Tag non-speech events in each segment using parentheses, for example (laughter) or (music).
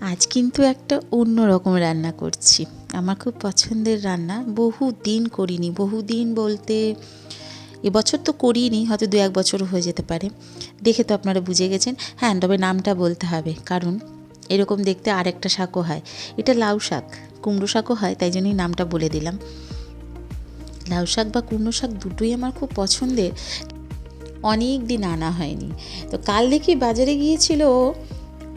আজ কিন্তু একটা অন্য রকম রান্না করছি। আমার খুব পছন্দের রান্না। বহু দিন করিনি, বহু দিন বলতে এবছর তো করিনি, হয়তো দু এক বছর হয়ে যেতে পারে। দেখে তো আপনারা বুঝে গেছেন। হ্যাঁ তবে নামটা বলতে হবে। কারণ এরকম দেখতে আরেকটা শাকও হয়। এটা লাউ শাক। কুমড়ো শাকও হয়, তাই জন্যই নামটা বলে দিলাম। লাউ শাক বা কুমড়ো শাক দুটোই আমার খুব পছন্দের। অনেক দিন আনা হয়নি। তো কাল দেখি বাজারে গিয়েছিল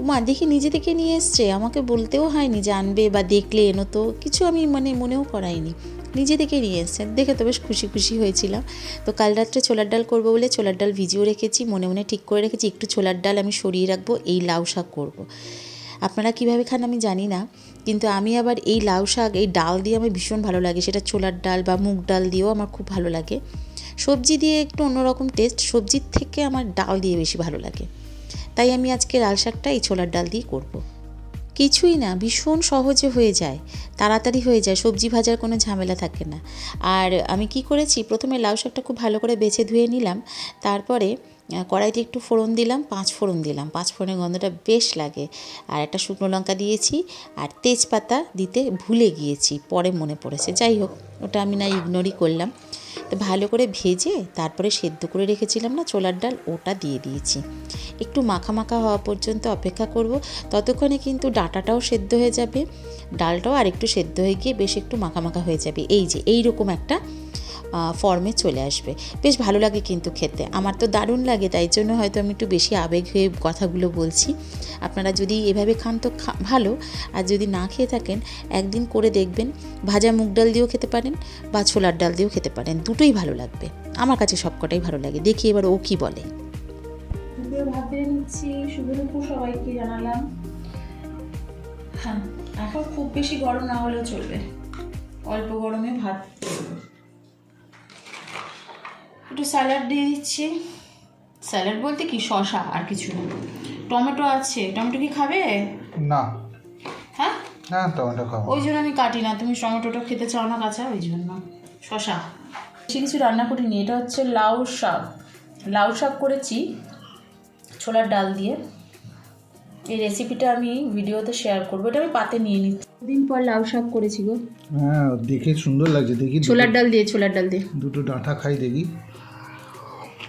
মা, দেখি নিজে থেকে নিয়ে এসছে। আমাকে বলতেও হয়নি যে আনবে বা দেখলে এনো তো। কিছু আমি মানে মনেও করাইনি। নিজে থেকে নিয়ে এসছে। দেখে তো বেশ খুশি খুশি হয়েছিলাম। তো কাল রাত্রে ছোলার ডাল করব বলে ছোলার ডাল ভিজিয়েও রেখেছি। মনে মনে ঠিক করে রেখেছি, একটু ছোলার ডাল আমি সরিয়ে রাখব, এই লাউ শাক করব। আপনারা কীভাবে খান আমি জানি না, কিন্তু আমি আবার এই লাউ শাক, এই ডাল দিয়ে আমার ভীষণ ভালো লাগে। সেটা ছোলার ডাল বা মুগ ডাল দিয়েও আমার খুব ভালো লাগে। সবজি দিয়ে একটু অন্যরকম টেস্ট সবজির থেকে আমার ডাল দিয়ে বেশি ভালো লাগে। তাই আমি আজকে লাল শাকটা এই ছোলার ডাল দিয়ে করব। কিছুই না, ভীষণ সহজে হয়ে যায়, তাড়াতাড়ি হয়ে যায়, সবজি ভাজার কোনো ঝামেলা থাকে না। আর আমি কি করেছি, প্রথমে লাউ শাকটা খুব ভালো করে বেছে ধুয়ে নিলাম, তারপরে কড়াইতে একটু ফোড়ন দিলাম, পাঁচ ফোড়ন দিলাম। পাঁচ ফোড়নের গন্ধটা বেশ লাগে। আর একটা শুকনো লঙ্কা দিয়েছি, আর তেজপাতা দিতে ভুলে গিয়েছি, পরে মনে পড়েছে। যাই হোক, ওটা আমি না ইগনোরই করলাম। তো ভালো করে ভেজে তারপরে সেদ্ধ করে রেখেছিলাম না, ছোলার ডাল ওটা দিয়ে দিয়েছি। একটু মাখা মাখা হওয়া পর্যন্ত অপেক্ষা করব। ততক্ষণে কিন্তু ডাটাটাও সেদ্ধ হয়ে যাবে, ডালটাও আর একটু সেদ্ধ হয়ে গিয়ে বেশ একটু মাখা মাখা হয়ে যাবে। এই যে এই রকম একটা ফর্মে চলে আসবে। বেশ ভালো লাগে কিন্তু খেতে। আমার তো দারুণ লাগে, তাই জন্য হয়তো আমি একটু বেশি আবেগ হয়ে কথাগুলো বলছি। আপনারা যদি এভাবে খান তো ভালো। আর যদি না খেয়ে থাকেন, একদিন করে দেখবেন, ভাজা মুগ ডাল দিয়েও খেতে পারেন বা ছোলার ডাল দিয়েও খেতে পারেন। দুটোই ভালো লাগবে। আমার কাছে সবকটাই ভালো লাগে। দেখি এবার ও কি বলে। হ্যাঁ এখন খুব বেশি গরম না হলেও চলবে। অল্প গরমে ভাত। একটু স্যালাড দিয়ে দিচ্ছি। স্যালাড বলতে কি? শশা আর কিছু না। টমেটো আছে। টমেটো কি খাবে? না। হ্যাঁ? না টমেটো খাব ওই জন্য আমি কাটি না। তুমি টমেটোটা খেতে চাও না কাঁচা? ওই জন্য। শশা বেশি কিছু রান্না করিনি। এটা হচ্ছে লাউ শাক। লাউ শাক করেছি ছোলার ডাল দিয়ে। এই রেসিপিটা আমি ভিডিওতে শেয়ার করব। এটা আমি পাতে নিয়ে নিচ্ছি। দিন পর লাউ শাক করেছি গো? হ্যাঁ দেখে সুন্দর লাগছে। দেখি ছোলার ডাল দিয়ে ছোলার ডাল দিয়ে। দুটো ডাঁটা খাই দেখি।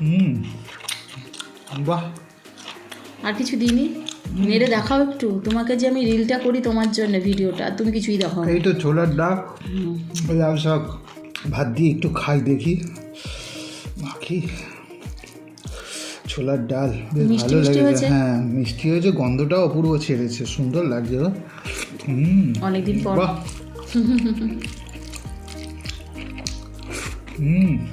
হুম। বাহ। আর কিছু দিইনি? মেরে দেখাও একটু। তোমাকে যে আমি রিলটা করি তোমার জন্য ভিডিওটা তুমি কিছুই দেখাও না। এই তো ছোলার ডাক। লাল শাক ভাত দিয়ে একটু খাই দেখি। মাখি ছোলার ডাল বেশ ভালো লাগে হ্যাঁ মিষ্টি হয়েছে গন্ধটাও অপূর্ব ছেড়েছে। সুন্দর লাগছে। হুম। অনেকদিন পর। (laughs) হুম।